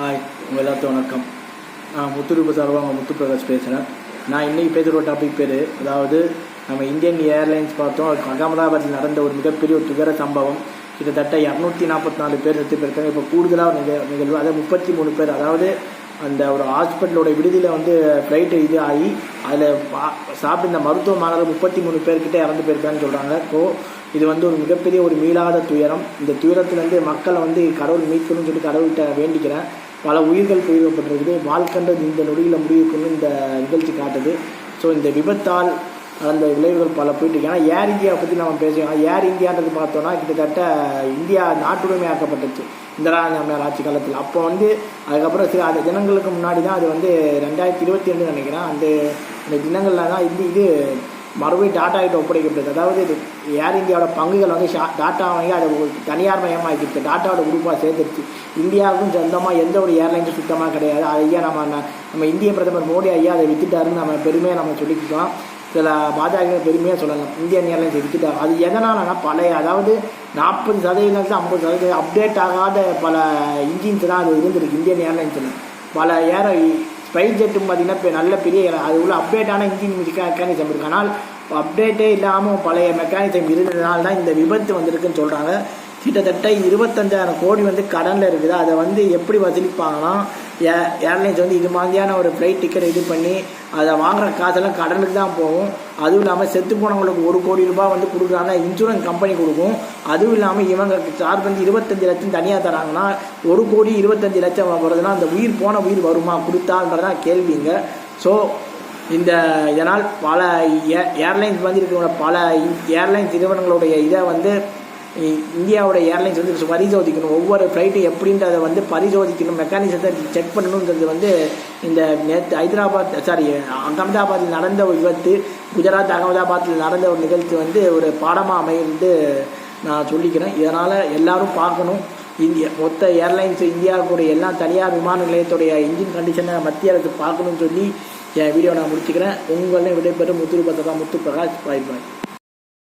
Hi உங்கள் எல்லாத்தையும் வணக்கம். நான் முத்துரூப சார்பாக முத்து பிரகாஷ் பேசுகிறேன் நான் இன்றைக்கி பேசுகிற டாபிக் பேர் அதாவது நம்ம இந்தியன் ஏர்லைன்ஸ் பார்த்தோம். அதுக்கு அகமதாபாத்தில் நடந்த ஒரு மிகப்பெரிய ஒரு துயர சம்பவம். கிட்டத்தட்ட இரநூத்தி நாற்பத்தி நாலு பேர் செத்து போயிருக்காங்க இப்போ கூடுதலாக நிக நிகழ்வு அதாவது முப்பத்தி மூணு பேர் அதாவது அந்த ஒரு ஹாஸ்பிட்டலோட விடுதியில் வந்து ஃப்ளைட்டு இது ஆகி அதில் சாப்பிட்ட மருத்துவ மாணவர் முப்பத்தி மூணு பேர்கிட்ட இறந்து போயிருக்கான்னு சொல்கிறாங்க ஸோ இது வந்து ஒரு மிகப்பெரிய ஒரு மீளாத துயரம். இந்த துயரத்துலேருந்து மக்களை வந்து கடவுள் மீட்கணும்னு சொல்லி கடவுள்கிட்ட வேண்டிக்கிறேன். பல உயிர்கள் புரியப்பட்டிருக்குது வாழ்க்கன்றது இந்த நொடியில் முடிவுக்குன்னு இந்த நிகழ்ச்சி காட்டுது. ஸோ இந்த விபத்தால் அந்த விளைவுகள் பல போயிட்டு இருக்கு ஏன்னா ஏர் இந்தியாவை பற்றி நம்ம பேசுவோம் ஏர் இந்தியான்றது பார்த்தோன்னா கிட்டத்தட்ட இந்தியா நாட்டுடைமையாக்கப்பட்டுச்சு. இந்திரா நம்மளார் ஆட்சி காலத்தில். அப்போ வந்து அதுக்கப்புறம் சில அந்த தினங்களுக்கு முன்னாடி தான் அது வந்து ரெண்டாயிரத்தி இருபத்தி ரெண்டு நினைக்கிறேன். அந்த அந்த தினங்களில் தான் இது இது மறுபடியும் டாட்டா ஒப்படைக்கப்படுது. ஒப்படைக்கப்பட்டது அதாவது இது ஏர் இந்தியாவோட பங்குகள் வந்து ஷா டாட்டா வாங்கி அதை தனியார் மயமாக்கிடுச்சு டாட்டாவோட குரூப்பாக சேர்த்துருச்சு. இந்தியாவுக்கும் சொந்தமாக எந்த ஒரு ஏர்லைன்ஸும் சுத்தமாக கிடையாது. அது ஐயா நம்ம நம்ம இந்திய பிரதமர் மோடி ஐயா அதை வித்துட்டாருன்னு நம்ம பெருமையாக நம்ம சொல்லிக்கலாம் சில பாஜக பெருமையாக சொல்லலாம். இந்தியன் ஏர்லைன்ஸ் விற்றுட்டார் அது எதனாலனா பழைய அதாவது நாற்பது சதவீதம் ஐம்பது சதவீதம் அப்டேட் ஆகாத பல இன்ஜின்ஸ் தான் அது இருந்திருக்கு. இந்தியன் ஏர்லைன்ஸில் பல ஏர ஸ்பைஸ் ஜெட்டும் பார்த்தீங்கன்னா இப்போ நல்ல பெரிய அது உள்ள அப்டேட்டான இன்ஜின் மெக்கானிசம் இருக்கு ஆனால் அப்டேட்டே இல்லாமல் பழைய மெக்கானிசம் இருந்ததுனால தான் இந்த விபத்து வந்திருக்குன்னு சொல்கிறாங்க கிட்டத்தட்ட இருபத்தஞ்சாயிரம் கோடி வந்து கடனில் இருக்குது. அதை வந்து எப்படி வசூலிப்பாங்கன்னா ஏ ஏர்லைன்ஸ் வந்து இது மாதிரியான ஒரு ஃப்ளைட் டிக்கெட் இது பண்ணி அதை வாங்குற காசெல்லாம் கடனுக்கு தான் போகும். அதுவும் இல்லாமல் செத்து போனவங்களுக்கு ஒரு கோடி ரூபாய் வந்து கொடுக்குறாங்க இன்சூரன்ஸ் கம்பெனி கொடுக்கும். அதுவும் இல்லாமல் இவங்க சார்ஜ் வந்து இருபத்தஞ்சி லட்சம் தனியாக தராங்கன்னா ஒரு கோடி இருபத்தஞ்சி லட்சம் வருதுன்னா அந்த உயிர் போன உயிர் வருமா? கொடுத்தான்றதான் கேள்விங்க ஸோ இந்த இதனால் பல ஏர்லைன்ஸ் வந்து இருக்கிற பல ஏர்லைன்ஸ் நிறுவனங்களுடைய இதை வந்து இந்தியாவோட ஏர்லைன்ஸ் வந்து பரிசோதிக்கணும். ஒவ்வொரு ஃப்ளைட்டு எப்படின்றத வந்து பரிசோதிக்கணும். மெக்கானிசத்தை செக் பண்ணணுன்றது வந்து இந்த நேற்று ஹைதராபாத் சாரி அகமதாபாத்தில் நடந்த ஒரு விபத்து குஜராத் அகமதாபாத்தில் நடந்த ஒரு நிகழ்ச்சி வந்து ஒரு பாடமாக அமைந்து நான் சொல்லிக்கிறேன். இதனால் எல்லாரும் பார்க்கணும். இந்திய மொத்த ஏர்லைன்ஸ் இந்தியாவுக்குடைய எல்லா தனியார் விமான நிலையத்துடைய இன்ஜின் கண்டிஷனை மத்திய அரசு பார்க்கணும்னு சொல்லி என் வீடியோ நான் முடிச்சுக்கிறேன். உங்களே விடைபெறும் முத்துரு பத்தகா முத்து பிரகாஷ் பாய் பாய்.